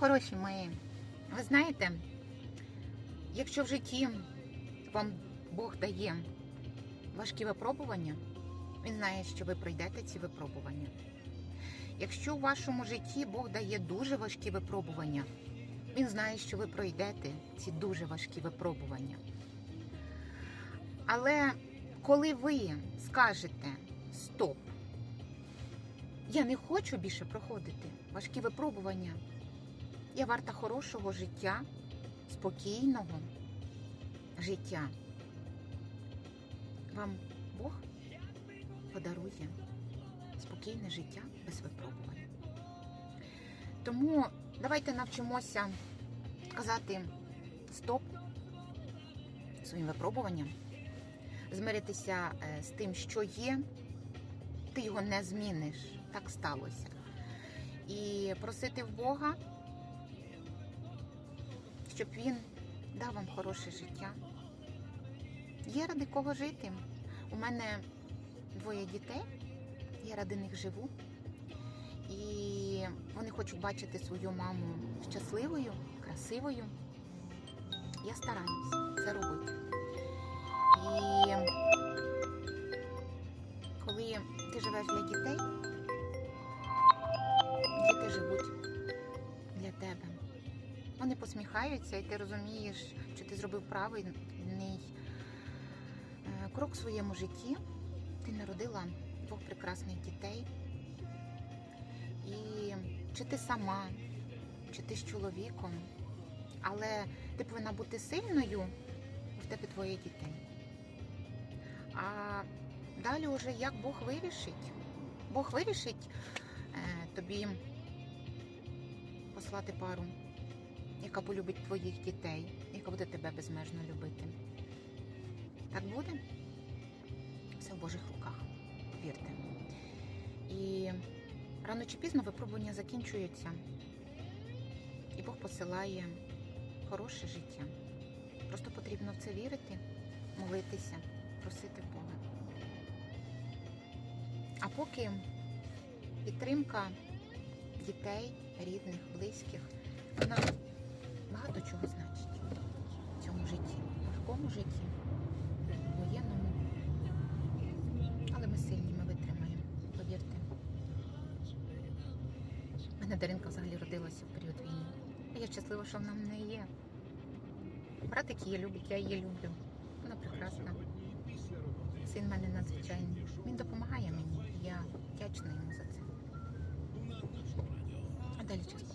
Хороші мої, ви знаєте, якщо в житті вам Бог дає важкі випробування, Він знає, що ви пройдете ці випробування. Якщо у вашому житті Бог дає дуже важкі випробування, Він знає, що ви пройдете ці дуже важкі випробування. Але коли ви скажете стоп, я не хочу більше проходити важкі випробування, я варта хорошого життя, спокійного життя. Вам Бог подарує спокійне життя без випробувань. Тому давайте навчимося казати стоп своїм випробуванням, змиритися е, з тим, що є, ти його не зміниш, так сталося. І просити в Бога, щоб він дав вам хороше життя. Є ради кого жити. У мене двоє дітей, я ради них живу. І вони хочуть бачити свою маму щасливою, красивою. Я стараюсь це робити. І коли ти живеш для дітей, діти живуть. Вони посміхаються, і ти розумієш, що ти зробив правильний е, крок в своєму житті. Ти народила двох прекрасних дітей. І чи ти сама, чи ти з чоловіком, але ти повинна бути сильною, в тебе двоє дітей. А далі вже як Бог вирішить. Бог вирішить е, тобі послати пару, яка полюбить твоїх дітей, яка буде тебе безмежно любити. Так буде? Все в Божих руках, повірте. І рано чи пізно випробування закінчуються, і Бог посилає хороше життя. Просто потрібно в це вірити, молитися, просити Бога. А поки підтримка дітей, рідних, близьких, вона мене Даринка взагалі родилася в період війни. Я щаслива, що вона в мене є. Братик її любить, я її люблю. Вона прекрасна. Син в мене надзвичайний. Він допомагає мені. Я вдячна йому за це. А далі час.